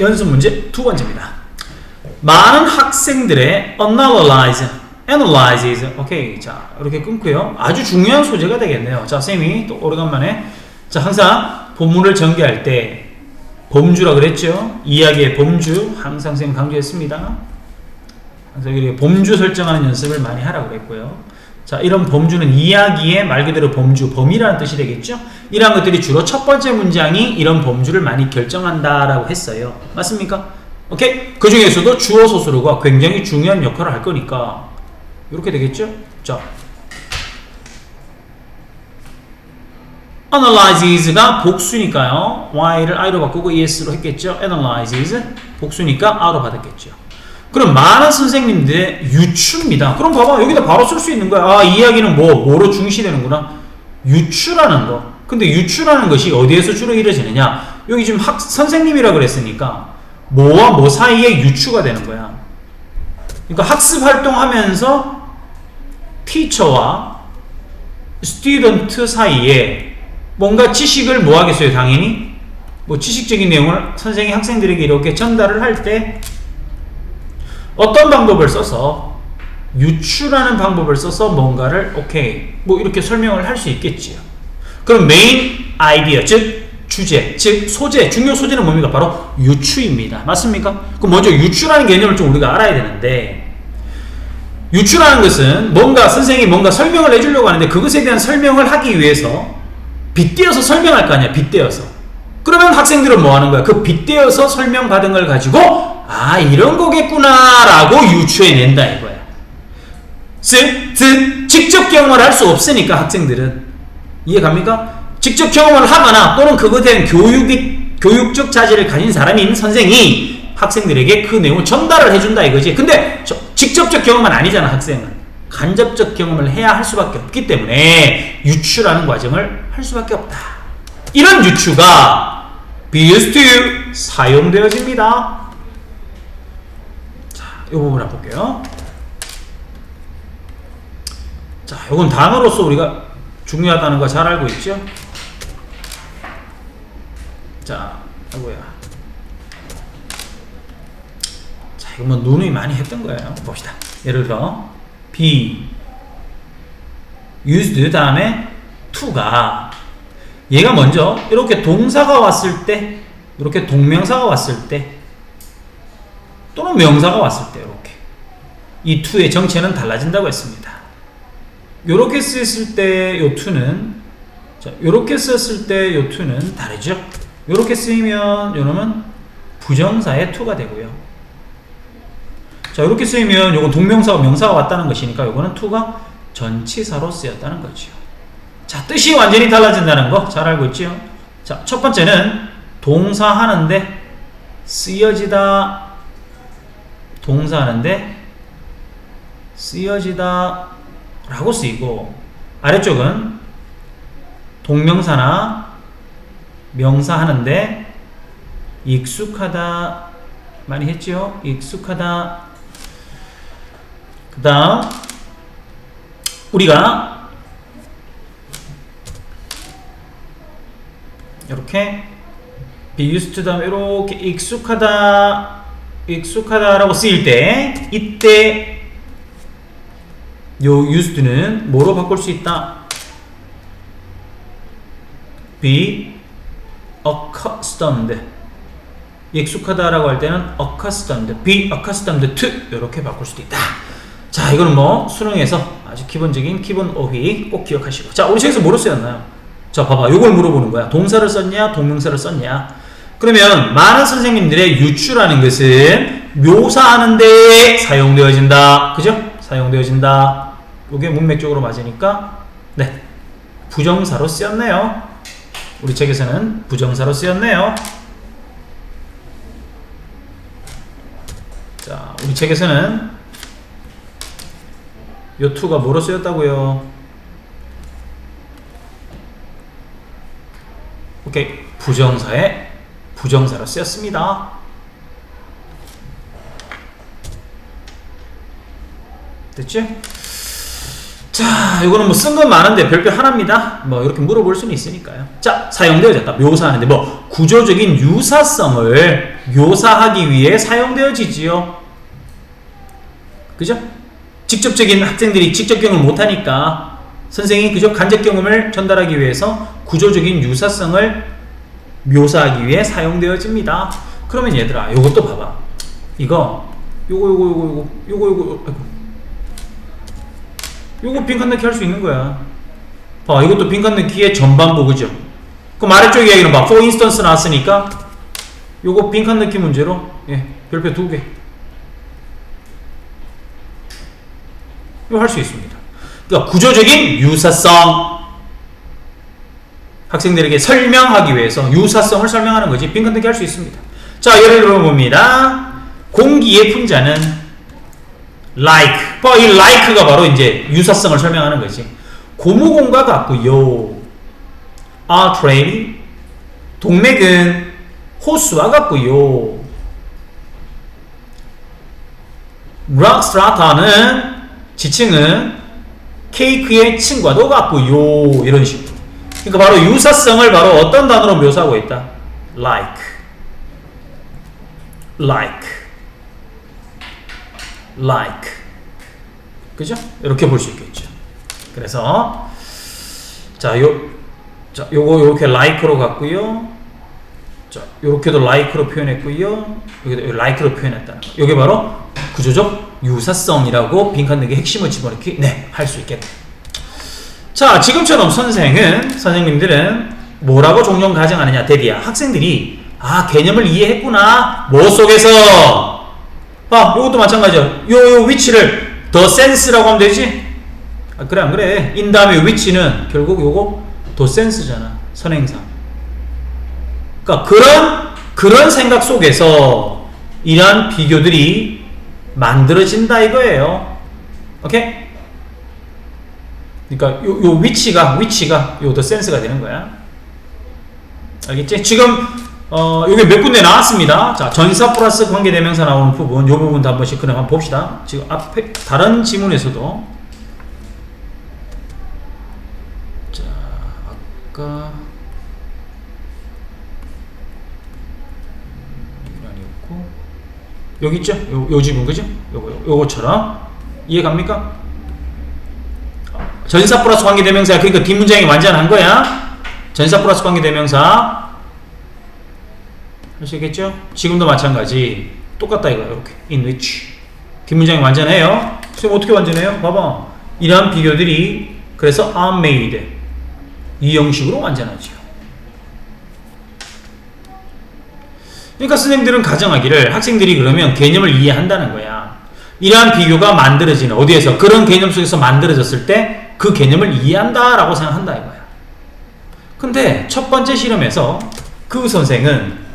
연습 문제 두 번째입니다. 많은 학생들의 analyze, analyzes. 오케이. 자, 이렇게 끊고요. 아주 중요한 소재가 되겠네요. 자, 쌤이 또 오래간만에 자, 항상 본문을 전개할 때 범주라 그랬죠? 이야기의 범주 항상 쌤 강조했습니다. 이렇게 범주 설정하는 연습을 많이 하라고 그랬고요. 자, 이런 범주는 이야기의 말 그대로 범주, 범위라는 뜻이 되겠죠? 이러한 것들이 주로 첫 번째 문장이 이런 범주를 많이 결정한다라고 했어요. 맞습니까? 오케이? 그 중에서도 주어 소수로가 굉장히 중요한 역할을 할 거니까 이렇게 되겠죠? 자, analyzes가 복수니까요. y를 i로 바꾸고 es로 했겠죠. analyzes 복수니까 r로 받았겠죠. 그럼 많은 선생님들의 유추입니다. 그럼 봐봐 여기다 바로 쓸 수 있는 거야. 아, 이 이야기는 뭐 뭐로 중시되는구나. 유추라는 거. 근데 유추라는 것이 어디에서 주로 이루어지느냐? 여기 지금 학 선생님이라 그랬으니까 뭐와 뭐 사이에 유추가 되는 거야. 그러니까 학습 활동하면서 티처와 스튜던트 사이에 뭔가 지식을 뭐 하겠어요? 당연히 뭐 지식적인 내용을 선생이 학생들에게 이렇게 전달을 할때 어떤 방법을 써서 유추라는 방법을 써서 뭔가를 오케이 뭐 이렇게 설명을 할 수 있겠지요. 그럼 메인 아이디어 즉 주제 즉 소재 중요 소재는 뭡니까 바로 유추입니다. 맞습니까? 그럼 먼저 유추라는 개념을 좀 우리가 알아야 되는데 유추라는 것은 뭔가 선생이 뭔가 설명을 해주려고 하는데 그것에 대한 설명을 하기 위해서 빗대어서 설명할 거 아니야 빗대어서 그러면 학생들은 뭐 하는 거야 그 빗대어서 설명받은 걸 가지고 아 이런 거겠구나 라고 유추해낸다 이거야 즉, 즉 직접 경험을 할 수 없으니까 학생들은 이해 갑니까? 직접 경험을 하거나 또는 그것에 대한 교육이, 교육적 자질을 가진 사람인 선생이 학생들에게 그 내용을 전달을 해준다 이거지 근데 저, 직접적 경험은 아니잖아 학생은 간접적 경험을 해야 할 수밖에 없기 때문에 유추라는 과정을 할 수밖에 없다. 이런 유추가 to 사용되어집니다. 자, 이 부분 한번 볼게요. 자, 이건 단어로서 우리가 중요하다는 거 잘 알고 있죠? 자, 아이고야. 자, 이거 뭐 누누이 많이 했던 거예요. 봅시다. 예를 들어 be used 다음에 to가 얘가 먼저 이렇게 동사가 왔을 때 이렇게 동명사가 왔을 때 또는 명사가 왔을 때 이렇게 이 to의 정체는 달라진다고 했습니다. 이렇게 쓰였을 때 요 to는 자, 이렇게 썼을 때 요 to는 다르죠. 이렇게 쓰이면 요놈은 부정사의 to가 되고요. 자, 이렇게 쓰이면 요건 동명사와 명사가 왔다는 것이니까 요거는 to가 전치사로 쓰였다는 거죠. 자, 뜻이 완전히 달라진다는 거 잘 알고 있죠? 자, 첫 번째는 동사 하는데 쓰여지다 동사 하는데 쓰여지다 라고 쓰이고 아래쪽은 동명사나 명사 하는데 익숙하다 많이 했죠? 익숙하다 그 다음 우리가 이렇게 be used 다음에 이렇게 익숙하다 익숙하다라고 쓰일 때 이때 요 used는 뭐로 바꿀 수 있다? be accustomed 익숙하다라고 할 때는 accustomed, be accustomed to 이렇게 바꿀 수도 있다. 자, 이거는 뭐 수능에서 아주 기본적인 기본 어휘 꼭 기억하시고. 자, 우리 책에서 뭐로 쓰였나요? 자, 봐봐. 요걸 물어보는 거야. 동사를 썼냐, 동명사를 썼냐. 그러면 많은 선생님들의 유추라는 것은 묘사하는데 사용되어진다. 그죠? 사용되어진다. 요게 문맥적으로 맞으니까 네. 부정사로 쓰였네요. 우리 책에서는 부정사로 쓰였네요. 자, 우리 책에서는 요 투가 뭐로 쓰였다고요? 오케이 부정사에 부정사로 쓰였습니다. 됐죠? 자, 이거는 뭐 쓴 건 많은데 별표 하나입니다. 뭐 이렇게 물어볼 수는 있으니까요. 자, 사용되어졌다. 묘사하는데 뭐 구조적인 유사성을 묘사하기 위해 사용되어지지요. 그죠? 직접적인 학생들이 직접 경험을 못하니까 선생이 그저 간접 경험을 전달하기 위해서 구조적인 유사성을 묘사하기 위해 사용되어집니다. 그러면 얘들아, 요것도 봐봐. 이거, 요거, 요거, 요거, 요거, 요거, 요거, 아이고. 요거 빈칸 넣기 할 수 있는 거야. 봐, 이것도 빈칸 넣기의 전반부, 그죠? 그 아래쪽 이야기는 봐. for instance 나왔으니까 요거 빈칸 넣기 문제로 예, 별표 두 개. 이거 할 수 있습니다. 그러니까 구조적인 유사성. 학생들에게 설명하기 위해서 유사성을 설명하는 거지. 넣기 할수 있습니다. 자, 예를 들어 봅니다. 공기의 분자는 like. 봐, 이 like가 바로 이제 유사성을 설명하는 거지. 고무공과 같고요. artery 동맥은 호수와 같고요. rock strata는 지층은 케이크의 층과도 같고요. 이런 식으로. 그러니까 바로 유사성을 바로 어떤 단어로 묘사하고 있다. like. like. like. 그죠? 이렇게 볼 수 있겠죠. 그래서 자, 요 자, 요거 요렇게 like로 갔고요. 자, 요렇게도 like로 표현했고요. 여기도 like로 표현했다는 거. 요게 바로 구조적 유사성이라고 빈칸 내게 핵심을 집어넣기 네, 할 수 있겠다. 자, 지금처럼 선생은 선생님들은 뭐라고 종종 가정하느냐? 대비야. 학생들이 아, 개념을 이해했구나. 뭐 속에서 봐, 요것도 마찬가지야. 요, 요 위치를 더 센스라고 하면 되지? 아, 그래, 안 그래? 인 다음에 위치는 결국 요거 더 센스잖아. 선행상. 그러니까 그런, 그런 생각 속에서 이러한 비교들이 만들어진다 이거예요. 오케이? 그러니까 요, 요 위치가, 위치가 요 더 센스가 되는 거야. 알겠지? 지금 어, 여기 몇 군데 나왔습니다. 자, 전사 플러스 관계대명사 나오는 부분, 요 부분도 한 번씩 그냥 한번 봅시다. 지금 앞에 다른 지문에서도 자, 아까 여기 있죠? 요, 요 지문 그죠? 요거 요거처럼 이해 갑니까? 전사 플러스 관계대명사. 그러니까 뒷문장이 완전한 거야. 전사 플러스 관계대명사. 아시겠죠? 지금도 마찬가지. 똑같다 이거야. 이렇게. In which. 뒷문장이 완전해요. 선생님 어떻게 완전해요? 봐봐. 이러한 비교들이 그래서 are made. 이 형식으로 완전하죠. 그러니까 선생님들은 가정하기를 학생들이 그러면 개념을 이해한다는 거야. 이러한 비교가 만들어지는 어디에서? 그런 개념 속에서 만들어졌을 때 그 개념을 이해한다 라고 생각한다 이거야 근데 첫 번째 실험에서 그 선생은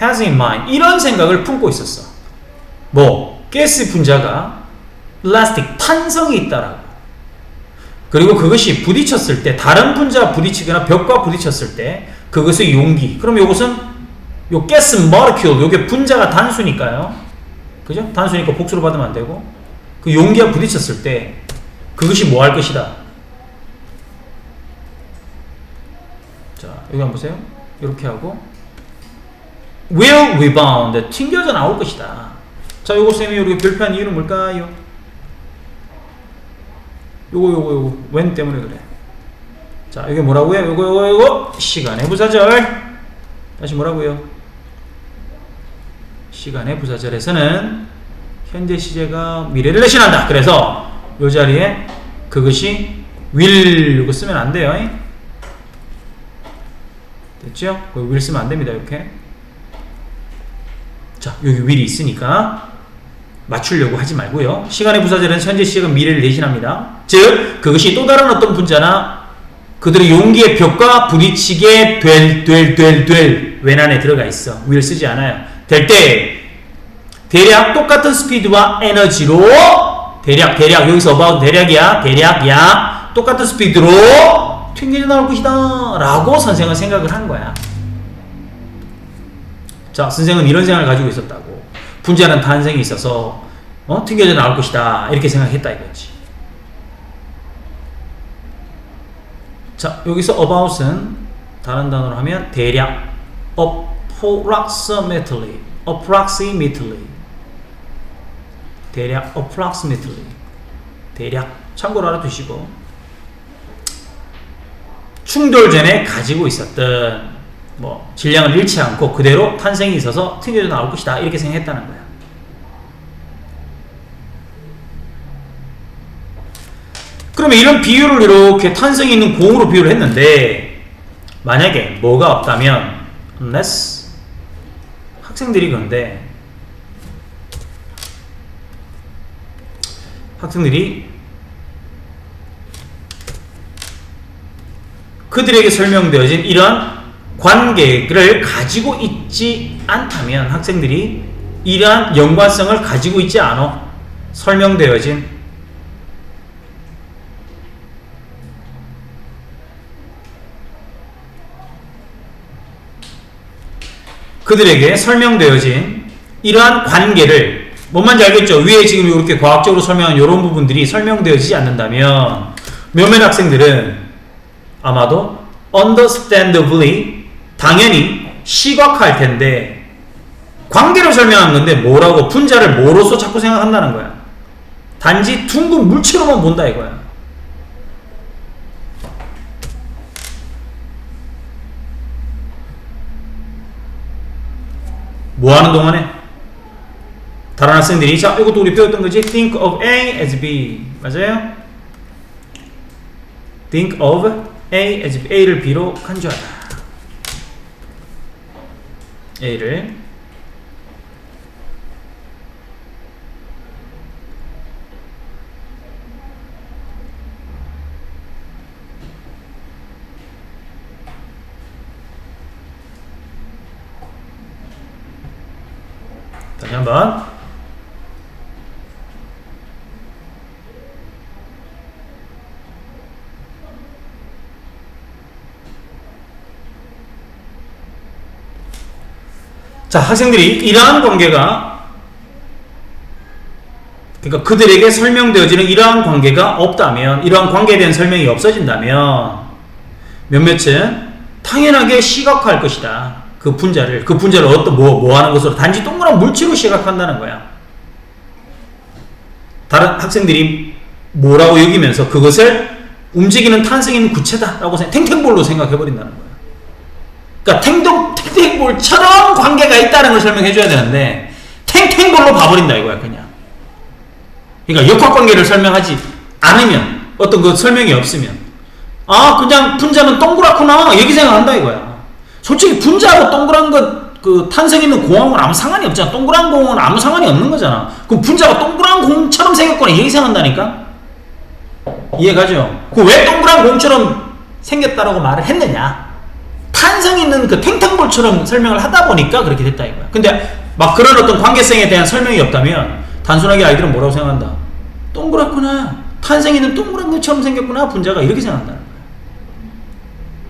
has in mind 이런 생각을 품고 있었어. 뭐 가스 분자가 플라스틱 탄성이 있다라고. 그리고 그것이 부딪혔을 때 다른 분자 부딪히거나 벽과 부딪혔을 때 그것의 용기. 그럼 이것은 요 가스 모레큘 요게 분자가 단수니까요. 그죠? 단수니까 복수로 받으면 안 되고 그 용기가 부딪혔을 때 그것이 뭐 할 것이다. 자, 여기 한번 보세요. 이렇게 하고 will rebound 튕겨져 나올 것이다. 자, 요거 쌤이 우리가 별표한 이유는 뭘까요? 요거 요거 요거 when 때문에 그래. 자, 이게 뭐라고요? 요거 요거 요거 시간의 부사절. 다시 뭐라고요? 시간의 부사절에서는 현재 시제가 미래를 대신한다. 그래서 요 자리에 그것이 will 이거 쓰면 안 돼요. 됐죠? will 쓰면 안 됩니다. 이렇게. 자, 여기 will이 있으니까 맞추려고 하지 말고요. 시간의 부사절은 현재 시제가 미래를 대신합니다. 즉, 그것이 또 다른 어떤 분자나 그들의 용기의 벽과 부딪히게 될, 될, 될, 될, 웬 안에 들어가 있어. will 쓰지 않아요. 될 때, 대략 똑같은 스피드와 에너지로, 대략, 대략, 여기서 about 대략이야, 대략이야, 똑같은 스피드로 튕겨져 나올 것이다. 라고 선생은 생각을 한 거야. 자, 선생은 이런 생각을 가지고 있었다고. 분자는 탄생이 있어서 어? 튕겨져 나올 것이다. 이렇게 생각했다 이거지. 자, 여기서 about은 다른 단어로 하면 대략 approximately approximately 대략 approximately 대략 참고로 알아두시고 충돌 전에 가지고 있었던 뭐 질량을 잃지 않고 그대로 탄생이 있어서 튕겨져 나올 것이다 이렇게 생각했다는 거야. 그러면 이런 비율을 이렇게 탄생이 있는 공으로 비유를 했는데 만약에 뭐가 없다면 unless 학생들이 그런데 학생들이 그들에게 설명되어진 이러한 관계를 가지고 있지 않다면 학생들이 이러한 연관성을 가지고 있지 않아 설명되어진 그들에게 설명되어진 이러한 관계를 뭔 말인지 알겠죠? 위에 지금 이렇게 과학적으로 설명한 이런 부분들이 설명되어지지 않는다면 몇몇 학생들은 아마도 understandably 당연히 시각할 텐데 관계를 설명한 건데 뭐라고 분자를 뭐로서 자꾸 생각한다는 거야. 단지 둥근 물체로만 본다 이거야. 뭐 하는 동안에 다른 학생들이 자 이것도 우리 배웠던 거지. Think of A as B. 맞아요? think of A as B. A를 B로 간주하다. A를. 다시 한번 자 학생들이 이러한 관계가 그러니까 그들에게 설명되어지는 이러한 관계가 없다면 이러한 관계에 대한 설명이 없어진다면 몇몇은 당연하게 시각화할 것이다. 그 분자를 그 분자를 어떤 뭐, 뭐 하는 것으로 단지 동그란 물체로 시각한다는 거야. 다른 학생들이 뭐라고 여기면서 그것을 움직이는 탄생 있는 구체다라고 생각, 탱탱볼로 생각해 버린다는 거야. 그러니까 탱탱 탱탱볼처럼 관계가 있다는 걸 설명해 줘야 되는데 탱탱볼로 봐버린다 이거야 그냥. 그러니까 역학 관계를 설명하지 않으면 어떤 그 설명이 없으면 아 그냥 분자는 동그랗구나 이렇게 생각한다 이거야. 솔직히 분자하고 동그란 것 그 탄생 있는 공항은 아무 상관이 없잖아. 동그란 공은 아무 상관이 없는 거잖아. 그럼 분자가 동그란 공처럼 생겼거나 이렇게 생각한다니까? 이해가죠? 그 왜 동그란 공처럼 생겼다라고 말을 했느냐? 탄생 있는 그 탱탱볼처럼 설명을 하다 보니까 그렇게 됐다 이거야. 근데 막 그런 어떤 관계성에 대한 설명이 없다면 단순하게 아이들은 뭐라고 생각한다? 동그랗구나. 탄생 있는 동그란 것처럼 생겼구나. 분자가 이렇게 생각한다는 거야.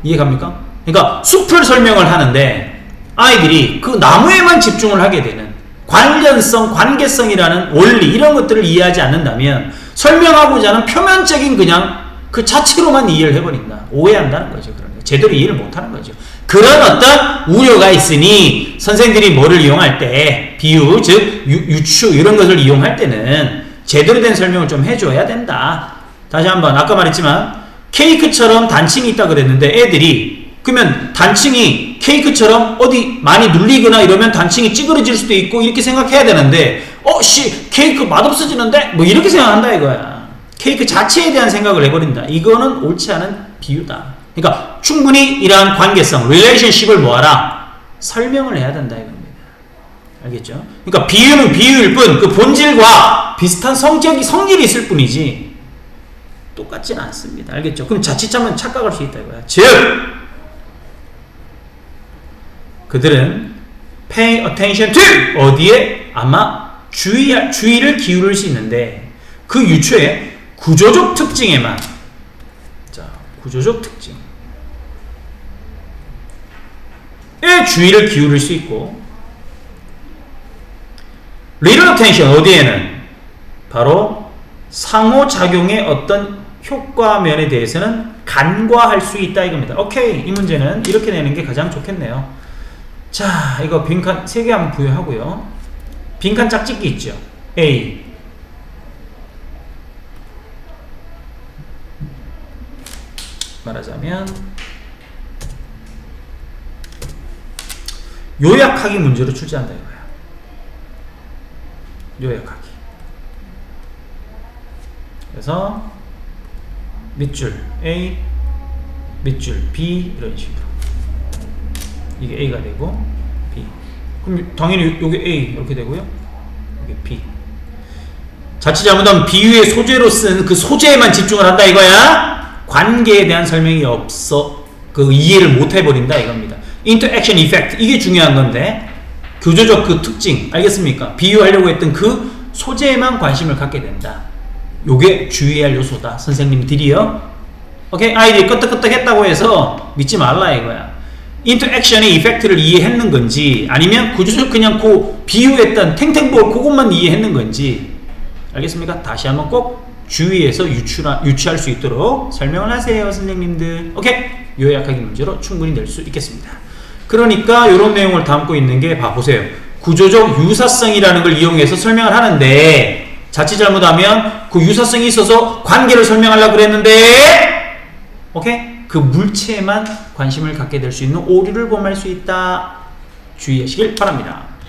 이해 갑니까? 그러니까 숲을 설명을 하는데 아이들이 그 나무에만 집중을 하게 되는 관련성, 관계성이라는 원리 이런 것들을 이해하지 않는다면 설명하고자 하는 표면적인 그냥 그 자체로만 이해를 해버린다. 오해한다는 거죠. 제대로 이해를 못하는 거죠. 그런 어떤 우려가 있으니 선생들이 뭐를 이용할 때 비유, 즉 유, 추 이런 것을 이용할 때는 제대로 된 설명을 좀 해줘야 된다. 다시 한번 아까 말했지만 케이크처럼 단층이 있다 그랬는데 애들이 그러면 단층이 케이크처럼 어디 많이 눌리거나 이러면 단층이 찌그러질 수도 있고 이렇게 생각해야 되는데 어 씨 케이크 맛없어지는데 뭐 이렇게 생각한다 이거야 케이크 자체에 대한 생각을 해버린다 이거는 옳지 않은 비유다 그러니까 충분히 이러한 관계성 relationship을 뭐하라. 설명을 해야 된다 이겁니다. 알겠죠? 그러니까 비유는 비유일 뿐 그 본질과 비슷한 성격이 성질이 있을 뿐이지 똑같지는 않습니다. 알겠죠? 그럼 자칫하면 착각할 수 있다 이거야. 즉 그들은 pay attention to 어디에 아마 주의 주의를 기울일 수 있는데 그 유추의 구조적 특징에만 자 구조적 특징에 주의를 기울일 수 있고 little attention 어디에는 바로 상호작용의 어떤 효과면에 대해서는 간과할 수 있다 이겁니다. 오케이 이 문제는 이렇게 내는 게 가장 좋겠네요. 자 이거 빈칸 3개 한번 부여하고요. 빈칸 짝짓기 있죠. A 말하자면 요약하기 문제로 출제한다 이거야. 요약하기. 그래서 밑줄 A, 밑줄 B 이런 식으로 이게 A가 되고 B. 그럼 당연히 요게 A 이렇게 되고요. 이게 B. 자칫 잘못하면 비유의 소재로 쓴 그 소재에만 집중을 한다 이거야. 관계에 대한 설명이 없어. 그 이해를 못 해버린다 이겁니다. Interaction effect 이게 중요한 건데 교조적 그 특징 알겠습니까? 비유하려고 했던 그 소재에만 관심을 갖게 된다. 요게 주의할 요소다. 선생님들이요. 오케이 아이들이 끄떡끄떡 했다고 해서 믿지 말라 이거야. 인터액션의 이펙트를 이해했는 건지 아니면 구조적 그냥 그 비유했던 탱탱볼 그것만 이해했는 건지 알겠습니까? 다시 한번 꼭 주의해서 유추하, 유추할 수 있도록 설명을 하세요 선생님들 오케이 요약하기 문제로 충분히 낼 수 있겠습니다 그러니까 이런 내용을 담고 있는 게 봐보세요. 구조적 유사성이라는 걸 이용해서 설명을 하는데 자칫 잘못하면 그 유사성이 있어서 관계를 설명하려고 그랬는데 오케이? 그 물체에만 관심을 갖게 될 수 있는 오류를 범할 수 있다. 주의하시길 바랍니다